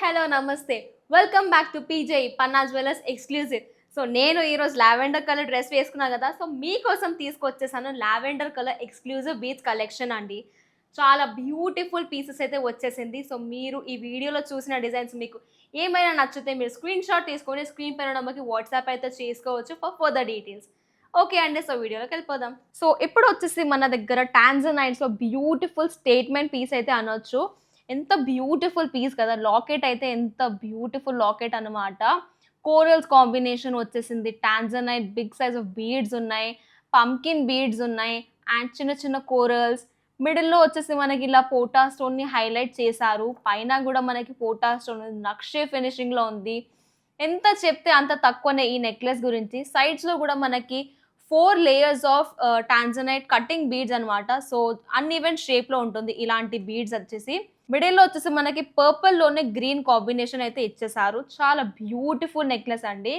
Hello నమస్తే. Welcome back to P J Panna jewellers exclusive so నేను ఈరోజు lavender colour dress వేసుకున్నాను కదా సో మీకోసం తీసుకొచ్చేసాను lavender colour exclusive beach collection అండి. చాలా బ్యూటిఫుల్ పీసెస్ అయితే వచ్చేసింది. సో మీరు ఈ వీడియోలో చూసిన డిజైన్స్ మీకు ఏమైనా నచ్చితే మీరు స్క్రీన్ షాట్ తీసుకొని స్క్రీన్ పైన నెంబర్కి వాట్సాప్ అయితే చేసుకోవచ్చు ఫర్ ఫర్దర్ డీటెయిల్స్ ఓకే అండి సో వీడియోలోకి వెళ్ళిపోదాం. సో ఇప్పుడు వచ్చేసి మన దగ్గర టాన్జనైట్స్లో బ్యూటిఫుల్ స్టేట్మెంట్ పీస్ అయితే అనొచ్చు. ఎంత బ్యూటిఫుల్ పీస్ కదా. లాకెట్ అయితే ఎంత బ్యూటిఫుల్ లాకెట్ అనమాట కోరల్స్ కాంబినేషన్ వచ్చేసింది. Tanzanite big size of beads ఉన్నాయి. పంకిన్ బీడ్స్ ఉన్నాయి. అండ్ చిన్న చిన్న కోరల్స్ మిడిల్లో వచ్చేసి మనకి ఇలా పోటా స్టోన్ని హైలైట్ చేశారు. పైన కూడా మనకి పోటా స్టోన్ నక్షే ఫినిషింగ్లో ఉంది. ఎంత చెప్తే అంత తక్కువనే ఈ నెక్లెస్ గురించి. సైడ్స్లో కూడా మనకి four layers of tanzanite cutting beads అనమాట సో అన్ఈవెన్ షేప్లో ఉంటుంది. ఇలాంటి బీడ్స్ వచ్చేసి. మిడిల్లో వచ్చేసి మనకి పర్పుల్లోనే గ్రీన్ కాంబినేషన్ అయితే ఇచ్చేసారు. చాలా బ్యూటిఫుల్ నెక్లెస్ అండి.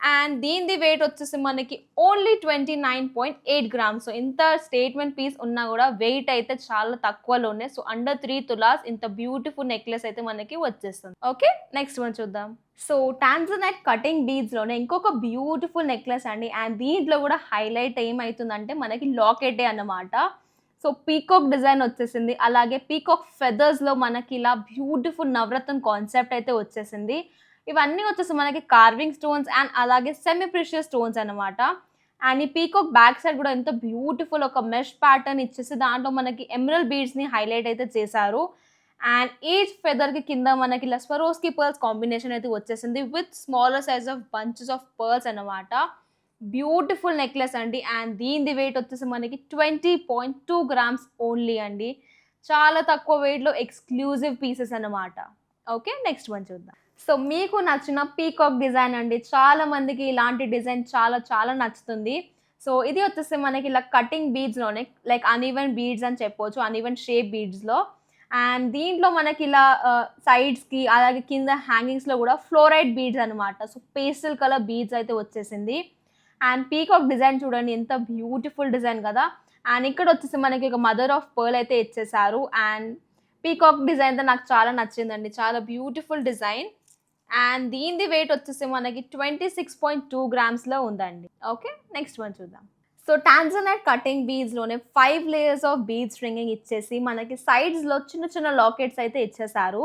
అండ్ దీనిది వెయిట్ వచ్చేసి మనకి only twenty nine point eight grams so ఇంత స్టేట్మెంట్ పీస్ ఉన్నా కూడా వెయిట్ అయితే చాలా తక్కువలోనే. సో అండర్ త్రీ తులాస్ ఇంత బ్యూటిఫుల్ నెక్లెస్ అయితే మనకి వచ్చేస్తుంది. ఓకే నెక్స్ట్ మనం చూద్దాం. సో టాన్జనైట్ కటింగ్ బీడ్స్లోనే ఇంకొక బ్యూటిఫుల్ నెక్లెస్ అండి. అండ్ దీంట్లో కూడా హైలైట్ ఏమవుతుందంటే మనకి లాకెటే అన్నమాట. సో పీకాక్ డిజైన్ వచ్చేసింది. అలాగే పీకాక్ ఫెదర్స్లో మనకి ఇలా బ్యూటిఫుల్ నవరత్న కాన్సెప్ట్ అయితే వచ్చేసింది. ఇవన్నీ వచ్చేసి మనకి కార్వింగ్ స్టోన్స్ అండ్ అలాగే సెమీ ప్రిషియస్ స్టోన్స్ అనమాట అండ్ ఈ పీకాక్ బ్యాక్ సైడ్ కూడా ఎంతో బ్యూటిఫుల్ ఒక మెష్ ప్యాటర్న్ ఇచ్చేసి దాంట్లో మనకి ఎమరల్ బీడ్స్ని హైలైట్ అయితే చేశారు. అండ్ ఈచ్ ఫెదర్కి కింద మనకి ఇలా స్వరోస్కి పర్ల్స్ కాంబినేషన్ అయితే వచ్చేసింది with smaller size of bunches of pearls అనమాట బ్యూటిఫుల్ నెక్లెస్ అండి. అండ్ దీని వెయిట్ వచ్చేసి మనకి twenty point two grams only అండి. చాలా తక్కువ వెయిట్లో ఎక్స్క్లూజివ్ పీసెస్ అన్నమాట. ఓకే నెక్స్ట్ వన్ చూద్దాం. సో మీకు నచ్చిన పీకాక్ డిజైన్ అండి. చాలా మందికి ఇలాంటి డిజైన్ చాలా చాలా నచ్చుతుంది. సో ఇది వచ్చేసి మనకి ఇలా కటింగ్ బీడ్స్లోనే లైక్ అన్ఈవెన్ బీడ్స్ అని చెప్పొచ్చు అన్ఈవెన్ షేప్ బీడ్స్లో అండ్ దీంట్లో మనకి ఇలా సైడ్స్కి అలాగే కింద హ్యాంగింగ్స్లో కూడా ఫ్లోరైడ్ బీడ్స్ అనమాట సో పేస్టల్ కలర్ బీడ్స్ అయితే వచ్చేసింది. అండ్ పీకాక్ డిజైన్ చూడండి ఎంత బ్యూటిఫుల్ డిజైన్ కదా. అండ్ ఇక్కడ వచ్చేసి మనకి ఒక మదర్ ఆఫ్ పర్ల్ అయితే ఇచ్చేసారు. అండ్ పీకాక్ డిజైన్ అయితే నాకు చాలా నచ్చిందండి. చాలా బ్యూటిఫుల్ డిజైన్ అండ్ దీనిది వెయిట్ వచ్చేసి మనకి ట్వంటీ సిక్స్ పాయింట్ టూ గ్రామ్స్లో ఉందండి. ఓకే నెక్స్ట్ వన్ చూద్దాం. So tanzanite cutting బీడ్స్లోనే five layers of bead stringing ఇచ్చేసి మనకి సైడ్స్లో చిన్న చిన్న లాకెట్స్ అయితే ఇచ్చేసారు.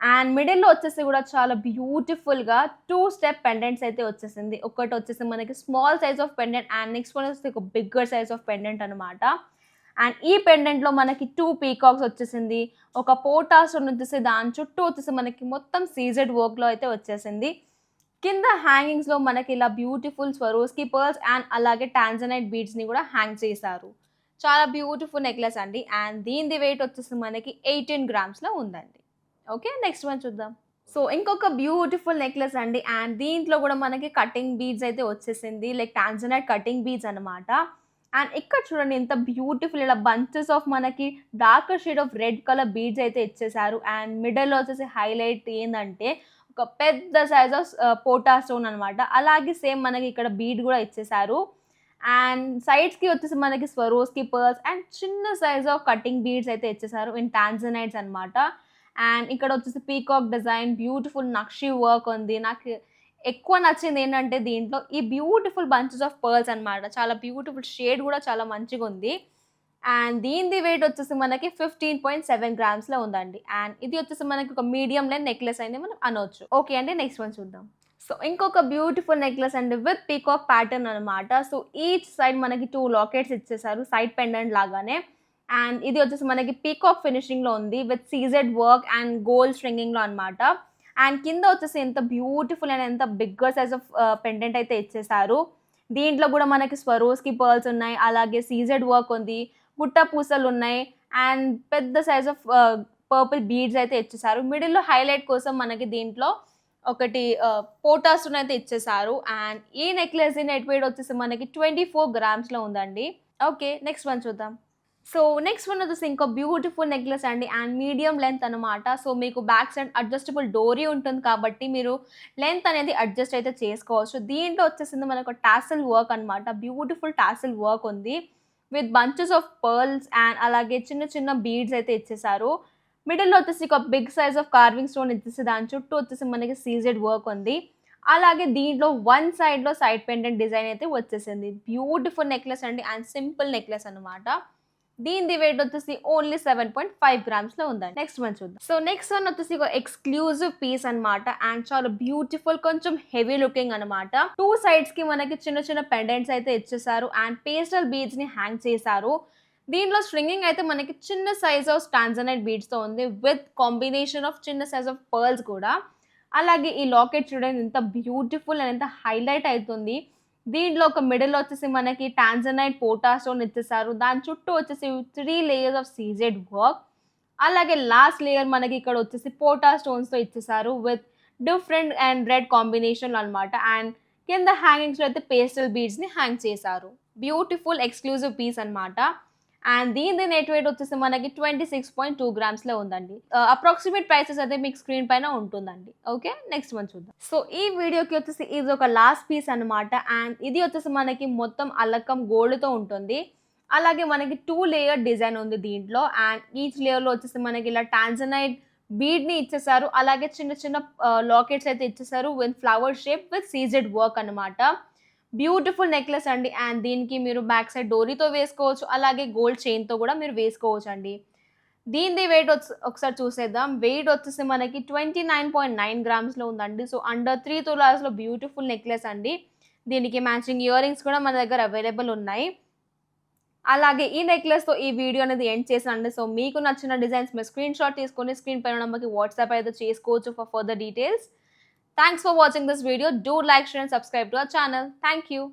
అండ్ మిడిల్లో వచ్చేసి కూడా చాలా బ్యూటిఫుల్గా టూ స్టెప్ పెండెంట్స్ అయితే వచ్చేసింది. ఒకటి వచ్చేసి మనకి small size of pendant and next one వచ్చేసి ఒక బిగ్గర్ సైజ్ ఆఫ్ పెండెంట్ అనమాట అండ్ ఈ పెండెంట్లో మనకి టూ పీకాక్స్ వచ్చేసింది. ఒక పోటాస్ వచ్చేసి దాని చుట్టూ వచ్చేసి మనకి మొత్తం సీజెడ్ వర్క్లో అయితే వచ్చేసింది. కింద హ్యాంగింగ్స్లో మనకి ఇలా బ్యూటిఫుల్ స్వరోస్కి పర్ల్స్ అండ్ అలాగే టాన్జనైట్ బీడ్స్ని కూడా హ్యాంగ్ చేశారు. చాలా బ్యూటిఫుల్ నెక్లెస్ అండి. అండ్ దీనిది వెయిట్ వచ్చేసి మనకి ఎయిటీన్ గ్రామ్స్లో ఉందండి. ఓకే నెక్స్ట్ వన్ చూద్దాం. సో ఇంకొక బ్యూటిఫుల్ నెక్లెస్ అండి. అండ్ దీంట్లో కూడా మనకి కటింగ్ బీడ్స్ అయితే వచ్చేసింది. లైక్ టాన్జనైట్ కటింగ్ బీడ్స్ అనమాట అండ్ ఇక్కడ చూడండి ఎంత బ్యూటిఫుల్ ఇలా బంచెస్ ఆఫ్ మనకి darker shade of red colour beads అయితే ఇచ్చేసారు అండ్ మిడిల్లో వచ్చేసి హైలైట్ ఏంటంటే ఒక పెద్ద సైజ్ ఆఫ్ పోటా స్టోన్ అనమాట అలాగే సేమ్ మనకి ఇక్కడ బీడ్ కూడా ఇచ్చేసారు అండ్ సైడ్స్కి వచ్చేసి మనకి స్వరోస్కి పర్ల్స్ అండ్ చిన్న సైజ్ ఆఫ్ కటింగ్ బీడ్స్ అయితే ఇచ్చేసారు ఇన్ టాన్జనైట్స్ అనమాట అండ్ ఇక్కడ వచ్చేసి peacock design beautiful nakshi work ఉంది. నాకు ఎక్కువ నచ్చింది ఏంటంటే దీంట్లో ఈ బ్యూటిఫుల్ బంచెస్ ఆఫ్ పర్ల్స్ అనమాట చాలా బ్యూటిఫుల్ షేడ్ కూడా చాలా మంచిగా ఉంది. అండ్ దీనిది వెయిట్ వచ్చేసి మనకి ఫిఫ్టీన్ పాయింట్ సెవెన్ గ్రామ్స్లో ఉందండి. అండ్ ఇది వచ్చేసి మనకి ఒక మీడియం లైన్ నెక్లెస్ అయింది మనం అనవచ్చు ఓకే అండి నెక్స్ట్ వన్ చూద్దాం. సో ఇంకొక బ్యూటిఫుల్ నెక్లెస్ అండి విత్ పీకాక్ ప్యాటర్న్ అనమాట సో ఈచ్ సైడ్ మనకి టూ లాకెట్స్ ఇచ్చేసారు సైడ్ పెండెంట్ లాగానే. అండ్ ఇది వచ్చేసి మనకి పీకాక్ ఫినిషింగ్లో ఉంది with CZ work and gold స్ట్రింగింగ్లో అనమాట అండ్ కింద వచ్చేసి ఎంత బ్యూటిఫుల్ అండ్ ఎంత బిగ్గర్ సైజ్ ఆఫ్ పెండెంట్ అయితే ఇచ్చేసారు దీంట్లో కూడా మనకి స్వరోస్కి పర్ల్స్ ఉన్నాయి అలాగే సీజెడ్ వర్క్ ఉంది పుట్ట పూసలు ఉన్నాయి అండ్ పెద్ద సైజ్ ఆఫ్ పర్పుల్ బీడ్స్ అయితే ఇచ్చేసారు మిడిల్లో హైలైట్ కోసం మనకి దీంట్లో ఒకటి uh, పోటాస్ అయితే ఇచ్చేసారు అండ్ ఈ నెక్లెస్ నెట్ వెయిట్ వచ్చేసి మనకి ట్వంటీ ఫోర్ గ్రామ్స్లో ఉందండి. ఓకే నెక్స్ట్ వన్ చూద్దాం. సో నెక్స్ట్ వన్ వచ్చేసి ఇంకో బ్యూటిఫుల్ నెక్లెస్ అండి అండ్ మీడియం లెంత్ అనమాట సో మీకు బ్యాక్ సైడ్ అడ్జస్టబుల్ డోరీ ఉంటుంది కాబట్టి మీరు లెంత్ అనేది అడ్జస్ట్ అయితే చేసుకోవచ్చు. దీంట్లో వచ్చేసింది మనకు టాసిల్ వర్క్ అనమాట బ్యూటిఫుల్ టాసిల్ వర్క్ ఉంది. With bunches of pearls and అలాగే చిన్న చిన్న బీడ్స్ అయితే ఇచ్చేసారు. మిడిల్లో వచ్చేసి ఒక big size of carving stone ఇచ్చేసి దాని చుట్టూ వచ్చేసి మనకి సీజెడ్ వర్క్ ఉంది. అలాగే దీంట్లో వన్ సైడ్లో సైడ్ పెండెంట్ డిజైన్ అయితే వచ్చేసింది. బ్యూటిఫుల్ నెక్లెస్ అండి అండ్ సింపుల్ నెక్లెస్ అనమాట దీని వెయిట్ వచ్చేసి ఓన్లీ సెవెన్ పాయింట్ ఫైవ్ గ్రామ్స్లో ఉందండి. నెక్స్ట్ వన్ చూద్దాం. సో నెక్స్ట్ వన్ వచ్చేసి ఒక ఎక్స్క్లూజివ్ పీస్ అన్నమాట. అండ్ చాలా బ్యూటిఫుల్ కొంచెం హెవీ లుకింగ్ అన్నమాట. టూ సైడ్స్కి మనకి చిన్న చిన్న పెండెంట్స్ అయితే ఇచ్చేసారు. అండ్ పేస్టల్ బీడ్స్ని హ్యాంగ్ చేశారు. దీంట్లో స్ట్రింగింగ్ అయితే మనకి చిన్న సైజ్ ఆఫ్ స్టాన్జనైట్ బీడ్స్తో ఉంది. విత్ కాంబినేషన్ ఆఫ్ చిన్న సైజ్ ఆఫ్ పర్ల్స్ కూడా. అలాగే ఈ లాకెట్ చూడండి ఎంత బ్యూటిఫుల్ అండ్ ఎంత హైలైట్ అవుతుంది. దీంట్లో ఒక మిడిల్ వచ్చేసి మనకి టాన్జనైట్ పోటాస్టోన్ ఇచ్చేసారు దాని చుట్టూ వచ్చేసి three layers of C Z work అలాగే లాస్ట్ లేయర్ మనకి ఇక్కడ వచ్చేసి పోటా స్టోన్స్తో ఇచ్చేసారు with different and red combination అన్నమాట. అండ్ కింద హ్యాంగింగ్స్లో అయితే పేస్టల్ బీడ్స్ని హ్యాంగ్ చేశారు. బ్యూటిఫుల్ ఎక్స్క్లూజివ్ పీస్ అన్నమాట. అండ్ దీని నెట్ వెయిట్ వచ్చేసి మనకి ట్వంటీ సిక్స్ పాయింట్ టూ గ్రామ్స్లో ఉందండి. Uh, అప్రాక్సిమేట్ ప్రైసెస్ అయితే మీకు స్క్రీన్ పైన ఉంటుందండి. ఓకే నెక్స్ట్ మంత్ చూద్దాం. సో ఈ వీడియోకి వచ్చేసి ఇది ఒక లాస్ట్ పీస్ అన్నమాట. అండ్ ఇది వచ్చేసి మనకి మొత్తం అల్లకం గోల్డ్తో ఉంటుంది. అలాగే మనకి టూ లేయర్ డిజైన్ ఉంది దీంట్లో. అండ్ ఈచ్ లేయర్లో వచ్చేసి మనకి ఇలా టాన్జనైట్ బీడ్ని ఇచ్చేసారు. అలాగే చిన్న చిన్న uh, లాకెట్స్ అయితే ఇచ్చేసారు. With flower shape with CZ work అనమాట బ్యూటిఫుల్ నెక్లెస్ అండి. అండ్ దీనికి మీరు బ్యాక్ సైడ్ డోరీతో వేసుకోవచ్చు. అలాగే గోల్డ్ చైన్తో కూడా మీరు వేసుకోవచ్చు అండి దీనిది వెయిట్ వచ్చి ఒకసారి చూసేద్దాం. వెయిట్ వచ్చేసి మనకి ట్వంటీ నైన్ పాయింట్ నైన్ గ్రామ్స్లో ఉందండి. సో అండర్ త్రీ తులాస్లో బ్యూటిఫుల్ నెక్లెస్ అండి. దీనికి మ్యాచింగ్ ఇయర్ రింగ్స్ కూడా మన దగ్గర అవైలబుల్ ఉన్నాయి. అలాగే ఈ నెక్లెస్తో ఈ వీడియో అనేది ఎండ్ చేసానండి సో మీకు నచ్చిన డిజైన్స్ మీరు స్క్రీన్ షాట్ తీసుకొని స్క్రీన్ పైన నెంబర్కి వాట్సాప్ అయితే చేసుకోవచ్చు for further details Thanks for watching this video. Do like, share and subscribe to our channel. Thank you.